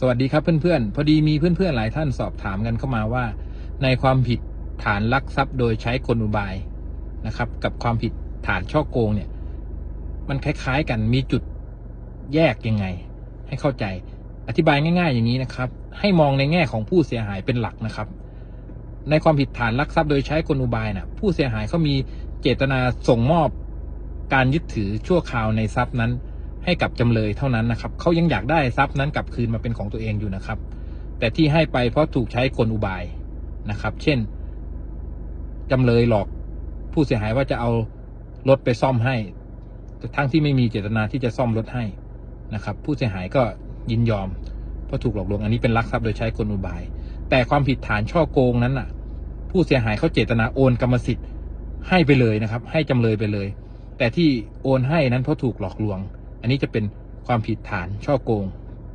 สวัสดีครับเพื่อนๆ พอดีมีเพื่อนๆหลายท่านสอบถามกันเข้ามาว่า ในความผิดฐานลักทรัพย์โดยใช้กลอุบายนะครับ กับความผิดฐานช่อโกงเนี่ย มันคล้ายๆกันมีจุดแยกยังไง ให้เข้าใจอธิบายง่าย ๆ อย่างนี้นะครับ ให้มองในแง่ของผู้เสียหายเป็นหลักนะครับ ในความผิดฐานลักทรัพย์โดยใช้กลอุบายนะผู้เสียหายเขามีเจตนาส่งมอบการยึดถือชั่วคราวในทรัพย์นั้น ให้กับจำเลยเท่านั้นนะครับเขายังอยากได้ทรัพย์นั้นกลับคืนมาเป็นของตัวเองอยู่นะครับ แต่ที่ให้ไปเพราะถูกใช้กลอุบายนะครับ เช่นจำเลยหลอกผู้เสียหายว่าจะเอารถไปซ่อมให้ ทั้งที่ไม่มีเจตนาที่จะซ่อมรถให้นะครับ ผู้เสียหายก็ยินยอมเพราะถูกหลอกลวงอันนี้เป็นลักทรัพย์โดยใช้กลอุบาย แต่ความผิดฐานช่อโกงนั้นน่ะ ผู้เสียหายเขาเจตนาโอนกรรมสิทธิ์ให้ไปเลยนะครับ ให้จำเลยไปเลย แต่ที่โอนให้นั้นเพราะถูกหลอกลวง อันนี้จะเป็นความผิดฐานช่อโกง